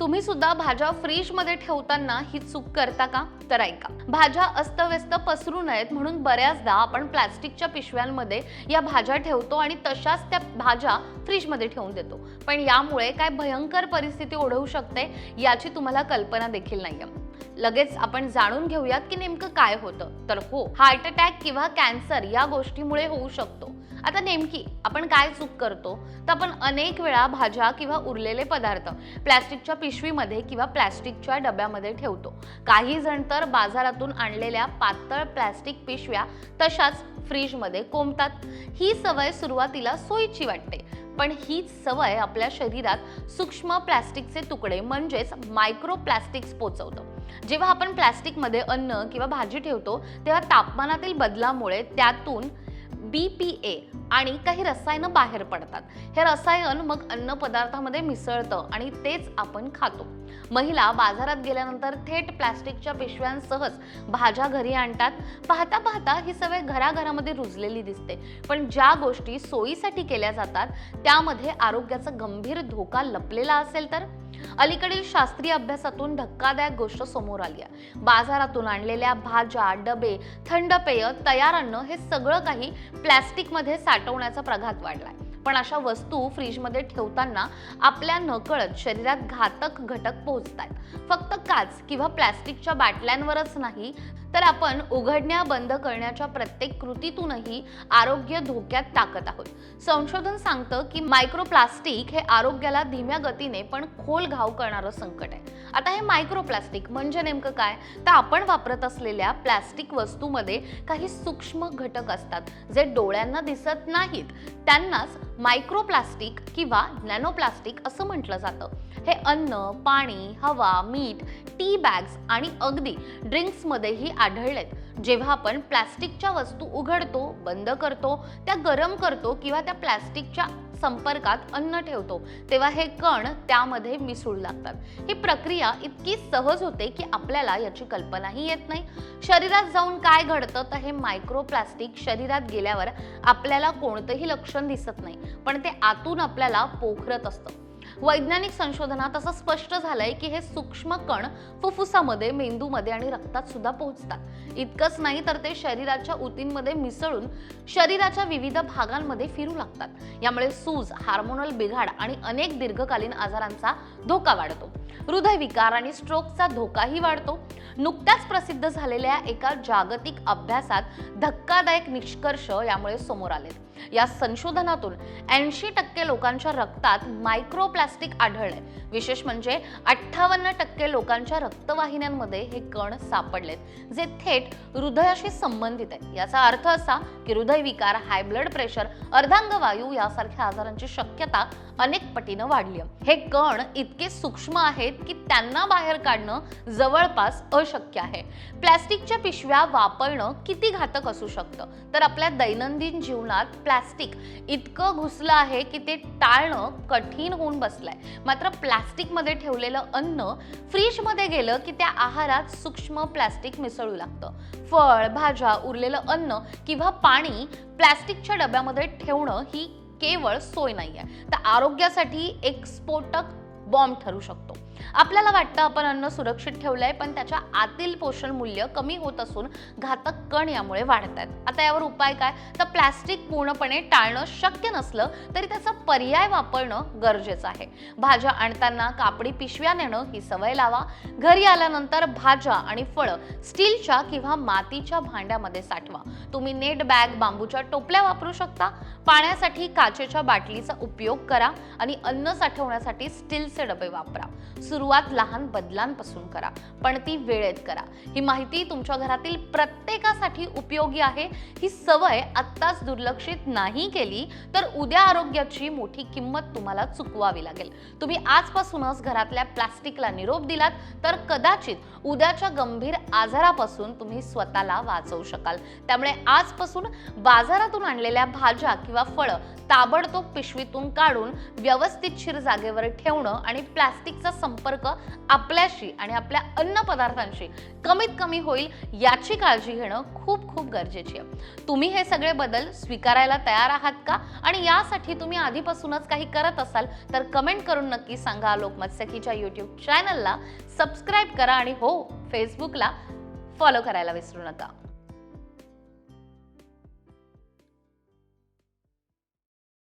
तुम्ही सुद्धा भाज्या फ्रीजमध्ये ठेवताना ही चूक करता का? तर ऐका. भाज्या अस्तव्यस्त पसरू नयेत म्हणून बऱ्याचदा आपण प्लास्टिकच्या पिशव्यांमध्ये या भाज्या ठेवतो आणि तशाच त्या भाज्या फ्रीजमध्ये ठेवून देतो. पण यामुळे काय भयंकर परिस्थिती ओढवू शकते याची तुम्हाला कल्पना देखील नाहीये. लगेच आपण जाणून घेऊयात की नेमकं काय होतं. तर हो हार्ट अटॅक किंवा कॅन्सर या गोष्टीमुळे होऊ शकतो. आता नेमकी आपण काय चूक करतो? तर आपण अनेक वेळा भाज्या किंवा उरलेले पदार्थ प्लॅस्टिकच्या पिशवीमध्ये किंवा प्लॅस्टिकच्या डब्यामध्ये ठेवतो. काही जण तर बाजारातून आणलेल्या पातळ प्लॅस्टिक पिशव्या तशाच फ्रीजमध्ये कोंबतात ही सवय सुरुवातीला सोयीची वाटते. पण हीच सवय आपल्या शरीरात सूक्ष्म प्लॅस्टिकचे तुकडे म्हणजेच मायक्रो प्लॅस्टिक्स पोचवतं. जेव्हा आपण प्लॅस्टिकमध्ये अन्न किंवा भाजी ठेवतो तेव्हा तापमानातील बदलामुळे त्यातून बी पी ए आणि काही रसायनं बाहेर पडतात. हे रसायन मग अन्न पदार्थामध्ये मिसळतं आणि तेच आपण खातो. महिला बाजारात गेल्यानंतर थेट प्लॅस्टिकच्या पिशव्यांसहच भाज्या घरी आणतात. पाहता पाहता ही सवय घराघरामध्ये रुजलेली दिसते. पण ज्या गोष्टी सोयीसाठी केल्या जातात त्यामध्ये आरोग्याचा गंभीर धोका लपलेला असेल तर? अलीकडील शास्त्रीय अभ्यासातून धक्कादायक गोष्ट समोर आली आहे. बाजारातून आणलेल्या भाज्या डबे थंड पेय तयार अन्न हे सगळं काही प्लॅस्टिकमध्ये साठवण्याचा प्रघात वाढलाय. पण अशा वस्तू फ्रीजमध्ये ठेवताना आपल्या नकळत शरीरात घातक घटक पोहोचतात फक्त काच किंवा प्लॅस्टिकच्या बाटल्यांवरच नाही तर आपण उघडण्या बंद करण्याच्या प्रत्येक कृतीतूनही आरोग्य धोक्यात टाकत आहोत. संशोधन सांगतं की मायक्रोप्लास्टिक हे आरोग्याला धीम्या गतीने पण खोल घाव करणारं संकट आहे. आता हे मायक्रोप्लास्टिक म्हणजे नेमकं काय? तर आपण वापरत असलेल्या प्लॅस्टिक वस्तूमध्ये काही सूक्ष्म घटक असतात जे डोळ्यांना दिसत नाहीत. त्यांनाच मायक्रोप्लास्टिक किंवा नॅनोप्लास्टिक असं म्हटलं जातं. हे अन्न पाणी हवा मीठ टी बॅग्स आणि अगदी ड्रिंक्समध्येही आढळलेत. जेव्हा आपण प्लॅस्टिकच्या वस्तू उघडतो बंद करतो त्या गरम करतो किंवा त्या प्लॅस्टिकच्या संपर्कात अन्न ठेवतो तेव्हा हे कण त्यामध्ये मिसळू लागतात. ही प्रक्रिया इतकी सहज होते की आपल्याला याची कल्पनाही येत नाही. शरीरात जाऊन काय घडतं तर हे मायक्रोप्लास्टिक शरीरात गेल्यावर आपल्याला कोणतंही लक्षण दिसत नाही पण ते आतून आपल्याला पोखरत असतं. वैज्ञानिक संशोधनात असं स्पष्ट झालंय की हे सूक्ष्म कण फुफ्फुसामध्ये मेंदूमध्ये आणि रक्तात सुद्धा पोहोचतात. इतकंच नाही तर ते शरीराच्या ऊतींमध्ये मिसळून शरीराच्या विविध भागांमध्ये फिरू लागतात. यामुळे सूज हार्मोनल बिघाड आणि अनेक दीर्घकालीन आजारांचा धोका वाढतो. हृदयविकार आणि स्ट्रोकचा धोकाही वाढतो. नुकत्याच प्रसिद्ध झालेल्या एका जागतिक अभ्यासात धक्कादायक निष्कर्ष यामुळे समोर आलेत. या संशोधनातून ऐंशी टक्के लोकांच्या रक्तात मायक्रोप्लास्टिक आढळले विशेष म्हणजे अठ्ठावन्न टक्के लोकांच्या रक्तवाहिन्यांमध्ये हे कण सापडलेत जे थेट हृदयाशी संबंधित आहे याचा अर्थ असा की हृदयविकार हाय ब्लड प्रेशर अर्धांगवायू यासारख्या आजारांची शक्यता अनेक पटीनं वाढली हे कण इतके सूक्ष्म आहेत की त्यांना बाहेर काढणं जवळपास अशक्य आहे. प्लॅस्टिकच्या पिशव्या वापरणं किती घातक असू शकतं? तर आपल्या दैनंदिन जीवनात प्लॅस्टिक इतकं घुसलं आहे की ते टाळणं कठीण होऊन बसलंय. मात्र प्लॅस्टिकमध्ये ठेवलेलं अन्न फ्रीजमध्ये गेलं की त्या आहारात सूक्ष्म प्लॅस्टिक मिसळू लागतं. फळ भाज्या उरलेलं अन्न किंवा पाणी प्लॅस्टिकच्या डब्यामध्ये ठेवणं ही केवळ सोय नाही आहे तर आरोग्यासाठी एक स्फोटक बॉम्ब ठरू शकतो. आपल्याला वाटतं आपण अन्न सुरक्षित ठेवलंय पण त्याच्या आतील पोषण मूल्य कमी होत असून घातक कण यामुळे वाढत आहेत आता यावर उपाय काय? तर प्लॅस्टिक पूर्णपणे टाळणं शक्य नसलं तरी त्याचा पर्याय वापरणं गरजेचं आहे. भाज्या आणताना कापडी पिशव्या नेणं ही सवय लावा. घरी आल्यानंतर भाज्या आणि फळं स्टीलच्या किंवा मातीच्या भांड्यामध्ये साठवा. तुम्ही नेट बॅग बांबूच्या टोपल्या वापरू शकता. पाण्यासाठी काचेच्या बाटलीचा उपयोग करा आणि अन्न साठवण्यासाठी स्टीलचे डबे वापरा. सुरुवात लहान बदलांपासून करा पण ती वेळेत करा. ही माहिती तुमच्या घरातील प्रत्येकासाठी उपयोगी आहे. ही सवय आत्ताच दुर्लक्षित नाही केली तर उद्या आरोग्याची मोठी किंमत तुम्हाला चुकवावी लागेल. तुम्ही आजपासूनच घरातल्या प्लास्टिकला निरोप दिलात तर कदाचित उद्याच्या गंभीर आजारापासून तुम्ही स्वतःला वाचवू शकाल. त्यामुळे आजपासून बाजारातून आणलेल्या भाज्या किंवा फळं ताबडतोब पिशवीतून काढून व्यवस्थितशीर जागेवर ठेवणं आणि प्लास्टिकचा संप संपर्क आपल्याशी आणि आपल्या अन्न पदार्थांशी कमीत कमी होईल याची काळजी घेणं खूप खूप गरजेची आहे. तुम्ही हे सगळे बदल स्वीकारायला तयार आहात का? आणि यासाठी तुम्ही आधीपासूनच काही करत असाल तर कमेंट करून नक्की सांगा. लोकमत्सखीच्या यूट्यूब चॅनलला सबस्क्राईब करा आणि हो फेसबुकला फॉलो करायला विसरू नका.